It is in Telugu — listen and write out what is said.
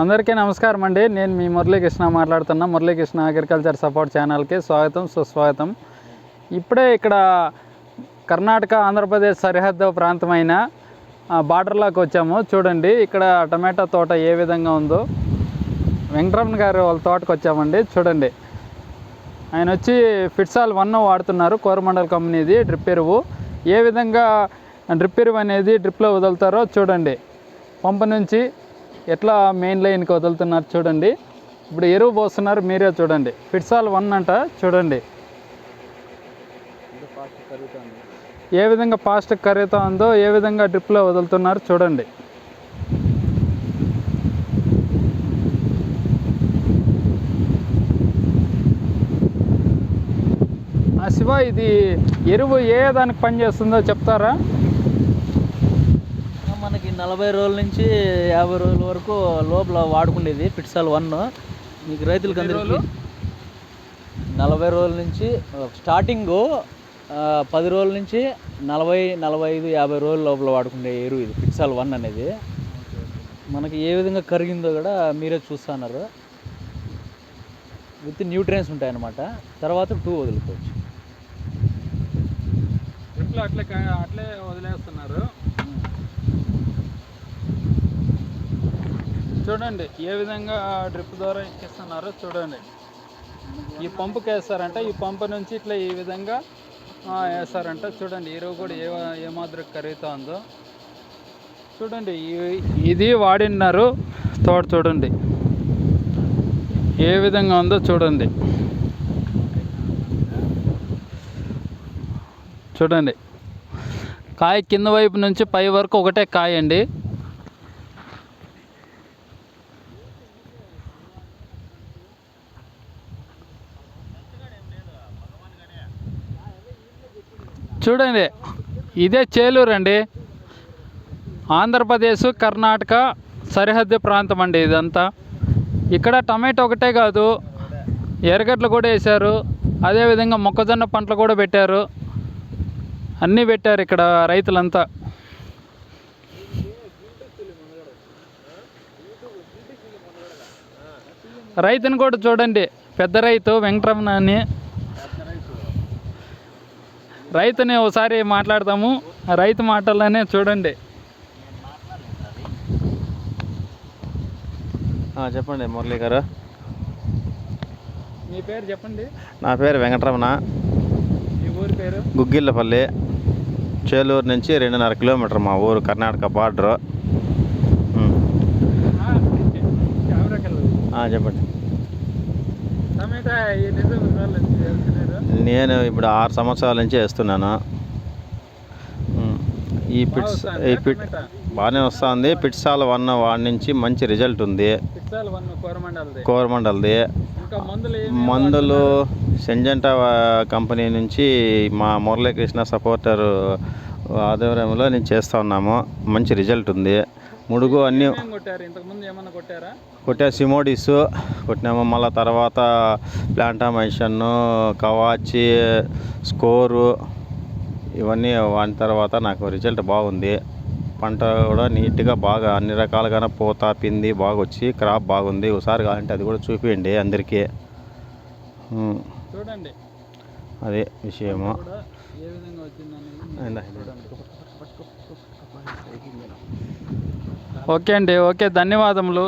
అందరికీ నమస్కారం అండి. నేను మీ మురళీకృష్ణ మాట్లాడుతున్నా. మురళీకృష్ణ అగ్రికల్చర్ సపోర్ట్ ఛానల్కి స్వాగతం సుస్వాగతం. ఇప్పుడే ఇక్కడ కర్ణాటక ఆంధ్రప్రదేశ్ సరిహద్దు ప్రాంతమైన బార్డర్లోకి వచ్చాము. చూడండి ఇక్కడ టమాటా తోట ఏ విధంగా ఉందో. వెంకటరమణ గారు వాళ్ళ తోటకు వచ్చామండి. చూడండి. ఆయన వచ్చి ఫిట్సాల్ వన్ వాడుతున్నారు. కోరమండల్ కంపెనీది డ్రిప్ ఎరువు. ఏ విధంగా డ్రిప్ ఎరువు అనేది డ్రిప్లో వదులుతారో చూడండి. పంప నుంచి ఎట్లా మెయిన్ లైన్కి వదులుతున్నారు చూడండి. ఇప్పుడు ఎరువు పోస్తున్నారు మీరే చూడండి. ఫిట్సాల్ వన్ అంట చూడండి. ఏ విధంగా ఫాస్ట్ కర్రీతో ఉందో ఏ విధంగా డ్రిప్లో వదులుతున్నారు చూడండి. ఆ శివ ఇది ఎరువు ఏ దానికి పనిచేస్తుందో చెప్తారా? మనకి నలభై రోజుల నుంచి యాభై రోజుల వరకు లోపల వాడుకునేది పిట్సాల్ వన్. మీకు రైతులకు అందరికీ? నలభై రోజుల నుంచి స్టార్టింగ్ పది రోజుల నుంచి నలభై నలభై ఐదు యాభై రోజుల లోపల వాడుకునే ఎరువు ఇది పిట్సాల్ వన్ అనేది. మనకి ఏ విధంగా కరిగిందో కూడా మీరే చూస్తున్నారు విత్ న్యూట్రియన్స్ ఉంటాయన్నమాట. తర్వాత టూ వదులుకోవచ్చు. అట్లే అట్లే వదిలేస్తున్నారు. చూడండి ఏ విధంగా డ్రిప్ ద్వారా ఎక్కిస్తున్నారో చూడండి. ఈ పంపుకి వేస్తారంట ఈ పంపు నుంచి ఇట్లా ఈ విధంగా వేస్తారంట. చూడండి ఎరువు కూడా ఏ ఏ మాదిరి కరుగుతా ఉందో చూడండి ఇది వాడినారు తోట చూడండి. ఏ విధంగా ఉందో చూడండి. చూడండి. కాయ కింద వైపు నుంచి పై వరకు ఒకటే కాయ అండి చూడండి. ఇదే చేలూరు అండి. ఆంధ్రప్రదేశ్ కర్ణాటక సరిహద్దు ప్రాంతం అండి ఇదంతా. ఇక్కడ టమాటో ఒకటే కాదు ఎర్రగడ్డలు కూడా వేశారు. అదేవిధంగా మొక్కజొన్న పంటలు కూడా పెట్టారు. అన్నీ పెట్టారు ఇక్కడ రైతులంతా. రైతుని కూడా చూడండి. పెద్ద రైతు వెంకటరమణ అని. రైతుని ఒకసారి మాట్లాడదాము ఆ రైతు మాటల్లోనే చూడండి. చెప్పండి మురళీ గారు. మీ పేరు చెప్పండి. నా పేరు వెంకటరమణ. మీ ఊరి పేరు? గుగ్గిళ్ళపల్లి. చేలూరు నుంచి రెండున్నర కిలోమీటర్ మా ఊరు కర్ణాటక బార్డరు. చెప్పండి టమాటా ఈ నిజం రోజుల నుంచి వేస్తున్నారు నేను ఇప్పుడు ఆరు సంవత్సరాల నుంచి వేస్తున్నాను. ఈ పిట్స్ ఈ పిట్? బాగానే వస్తుంది. పిట్సాల వన్ వాడి నుంచి మంచి రిజల్ట్ ఉంది. కోరమండలది. మందులు సెంజంటా కంపెనీ నుంచి మా మురళీకృష్ణ సపోర్టర్ ఆధ్వర్యంలో నేను చేస్తూ ఉన్నాము. మంచి రిజల్ట్ ఉంది. ముడుగు అన్నీ ఏమేం కొట్టారు ఇంతకు ముందు ఏమన్నా కొట్టారా కొట్టే సిమోడిస్ కొట్టినాము మళ్ళీ తర్వాత ప్లాంటామైషన్ కవాచి స్కోరు ఇవన్నీ వాడిన తర్వాత నాకు రిజల్ట్ బాగుంది పంట కూడా నీట్గా బాగా అన్ని రకాలుగానే పూత పింది బాగా వచ్చి క్రాప్ బాగుంది ఒకసారి కావాలంటే అది కూడా చూపించండి అందరికీ చూడండి అదే విషయము ఏ విధంగా. ఓకే అండి ఓకే ధన్యవాదములు.